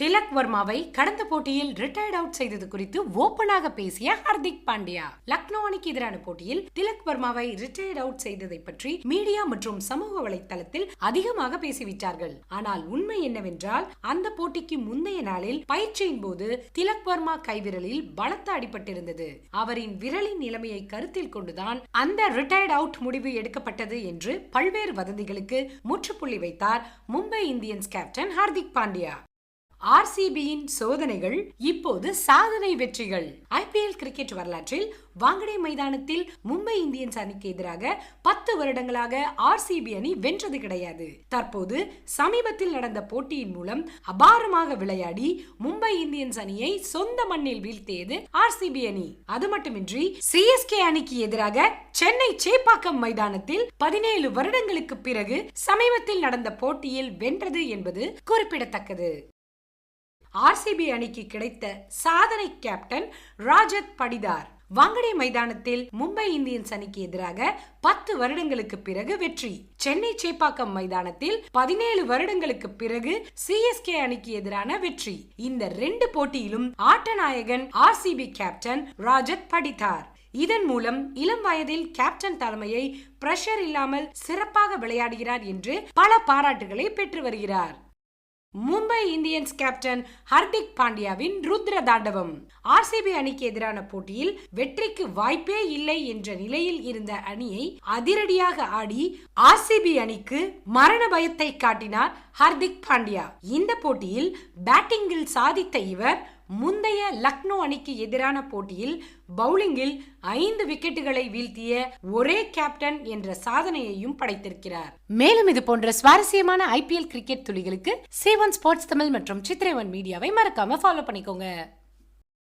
திலக் வர்மாவை கடந்த போட்டியில் retired out செய்தது குறித்து ஓபனாக பேசிய ஹர்திக் பாண்டியா. லக்னோ அணிக்கு எதிரான போட்டியில் திலக் வர்மாவை ரிட்டையர்ட் அவுட் செய்ததை பற்றி மீடியா மற்றும் சமூக வலைத்தளத்தில் அதிகமாக பேசிவிட்டார்கள். ஆனால் உண்மை என்னவென்றால் அந்த போட்டிக்கு முந்தைய நாளில் பயிற்சியின் போது திலக் வர்மா கைவிரலில் பலத்த அடிபட்டிருந்தது. அவரின் விரலின் நிலைமையை கருத்தில் கொண்டுதான் அந்த ரிட்டையர்ட் அவுட் முடிவு எடுக்கப்பட்டது என்று பல்வேறு வதந்திகளுக்கு முற்றுப்புள்ளி வைத்தார் மும்பை இந்தியன்ஸ் கேப்டன் ஹர்திக் பாண்டியா. ஆர்சிபியின் சோதனைகள் இப்போது சாதனை வெற்றிகள். ஐபிஎல் கிரிக்கெட் வரலாற்றில் வாங்கடே மைதானத்தில் மும்பை இந்தியன்ஸ் அணிக்கு எதிராக பத்து வருடங்களாக ஆர்சிபி அணி வென்றது கிடையாது. தற்போது சமீபத்தில் நடந்த போட்டியின் மூலம் அபாரமாக விளையாடி மும்பை இந்தியன்ஸ் அணியை சொந்த மண்ணில் வீழ்த்தியது ஆர்சிபி அணி. அது மட்டுமின்றி சிஎஸ்கே அணிக்கு எதிராக சென்னை சேப்பாக்கம் மைதானத்தில் பதினேழு வருடங்களுக்கு பிறகு சமீபத்தில் நடந்த போட்டியில் வென்றது என்பது குறிப்பிடத்தக்கது. ஆர்சிபி அணிக்கு கிடைத்த சாதனை கேப்டன் ராஜத் படிதார். வாங்கடே மைதானத்தில் மும்பை இந்தியன்ஸ் அணிக்கு எதிராக பத்து வருடங்களுக்கு பிறகு வெற்றி. சென்னை சேப்பாக்கம் மைதானத்தில் பதினேழு வருடங்களுக்கு பிறகு சிஎஸ்கே அணிக்கு எதிரான வெற்றி. இந்த ரெண்டு போட்டியிலும் ஆட்டநாயகன் ஆர்சிபி கேப்டன் ராஜத் படித்தார் இதன் மூலம் இளம் வயதில் கேப்டன் தலைமையை பிரஷர் இல்லாமல் சிறப்பாக விளையாடுகிறார் என்று பல பாராட்டுகளை பெற்று வருகிறார். மும்பை இந்தியன்ஸ் கேப்டன் ஹர்திக் பாண்டியாவின் ருத்ர தாண்டவம். ஆர்சிபி அணிக்கு எதிரான போட்டியில் வெற்றிக்கு வாய்ப்பே இல்லை என்ற நிலையில் இருந்த அணியை அதிரடியாக ஆடி ஆர்சிபி அணிக்கு மரண பயத்தை காட்டினார் ஹர்திக் பாண்டியா. இந்த போட்டியில் பேட்டிங்கில் சாதித்த இவர் முந்தைய லக்னோ அணிக்கு எதிரான போட்டியில் பவுலிங்கில் ஐந்து விக்கெட்டுகளை வீழ்த்திய ஒரே கேப்டன் என்ற சாதனையையும் படைத்திருக்கிறார். மேலும் இது போன்ற சுவாரஸ்யமான ஐபிஎல் கிரிக்கெட் துளிகளுக்கு சேவன் ஸ்போர்ட்ஸ் தமிழ் மற்றும் சித்திரைவன் மீடியாவை மறக்காம ஃபாலோ பண்ணிக்கோங்க.